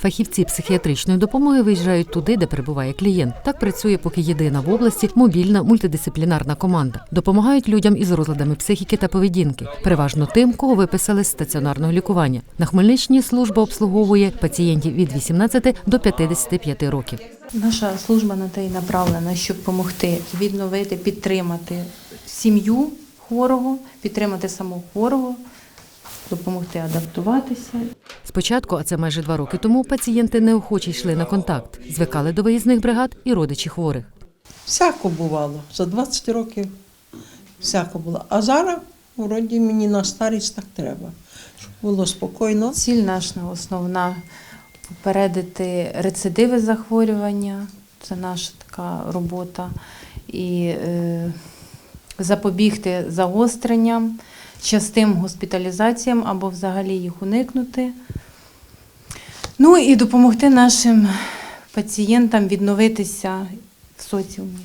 Фахівці психіатричної допомоги виїжджають туди, де перебуває клієнт. Так працює поки єдина в області мобільна мультидисциплінарна команда. Допомагають людям із розладами психіки та поведінки, переважно тим, кого виписали з стаціонарного лікування. На Хмельниччині служба обслуговує пацієнтів від 18 до 55 років. Наша служба на те й направлена, щоб допомогти відновити, підтримати сім'ю хворого, підтримати самого хворого, допомогти адаптуватися. Спочатку, а це майже два роки тому, пацієнти неохоче йшли на контакт, звикали до виїзних бригад і родичі хворих. Всяко бувало. За 20 років всяко було. А зараз, вроді, мені на старість так треба. Щоб було спокійно. Ціль наша основна попередити рецидиви захворювання. Це наша така робота. І е, запобігти загостренням, частим госпіталізаціям або взагалі їх уникнути. Ну і допомогти нашим пацієнтам відновитися в соціумі.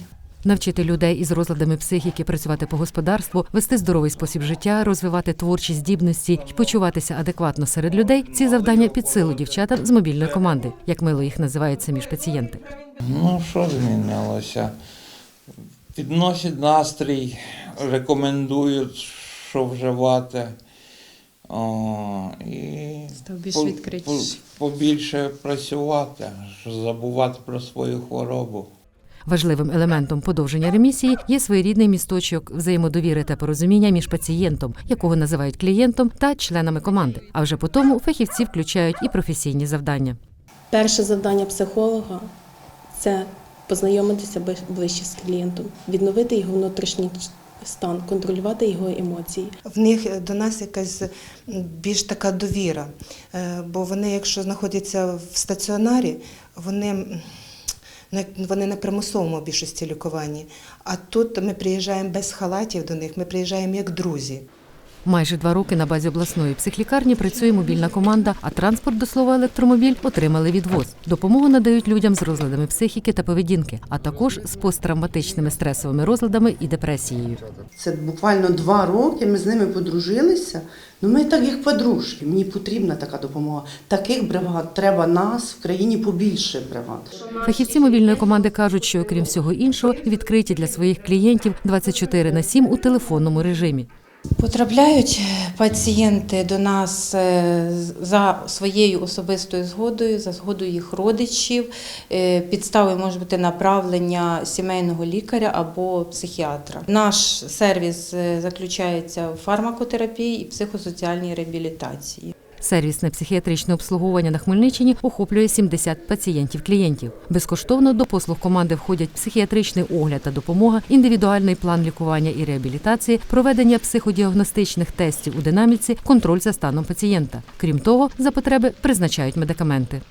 Навчити людей із розладами психіки працювати по господарству, вести здоровий спосіб життя, розвивати творчі здібності і почуватися адекватно серед людей. Ці завдання під силу дівчатам з мобільної команди, як мило їх називають самі ж пацієнти. Ну, що змінилося? Підносять настрій, рекомендують, що вживати. О, і Став більш по- по- побільше працювати, забувати про свою хворобу. Важливим елементом подовження ремісії є своєрідний місточок взаємодовіри та порозуміння між пацієнтом, якого називають клієнтом, та членами команди. А вже по тому фахівці включають і професійні завдання. Перше завдання психолога це познайомитися ближче з клієнтом, відновити його внутрішній стан, контролювати його емоції. В них до нас якась більш така довіра. Е, Бо вони, якщо знаходяться в стаціонарі, вони, ну, як- вони на примусовому більшості лікуванні. А тут ми приїжджаємо без халатів до них, ми приїжджаємо як друзі. Майже два роки на базі обласної психлікарні працює мобільна команда, а транспорт до слова електромобіль отримали відвоз. Допомогу надають людям з розладами психіки та поведінки, а також з посттравматичними стресовими розладами і депресією. Це буквально два роки. Ми з ними подружилися. Ну ми так як подружки. Мені потрібна така допомога. Таких бригад треба нас в країні побільше бригад. Фахівці мобільної команди кажуть, що окрім всього іншого, відкриті для своїх клієнтів 24 на 7 у телефонному режимі. Потрапляють пацієнти до нас е, за своєю особистою згодою, за згодою їх родичів. Е, Підставою може бути направлення сімейного лікаря або психіатра. Наш сервіс е, заключається в фармакотерапії і психосоціальній реабілітації. Сервісне психіатричне обслуговування на Хмельниччині охоплює 70 пацієнтів-клієнтів. Безкоштовно до послуг команди входять психіатричний огляд та допомога, індивідуальний план лікування і реабілітації, проведення психодіагностичних тестів у динаміці, контроль за станом пацієнта. Крім того, за потреби призначають медикаменти.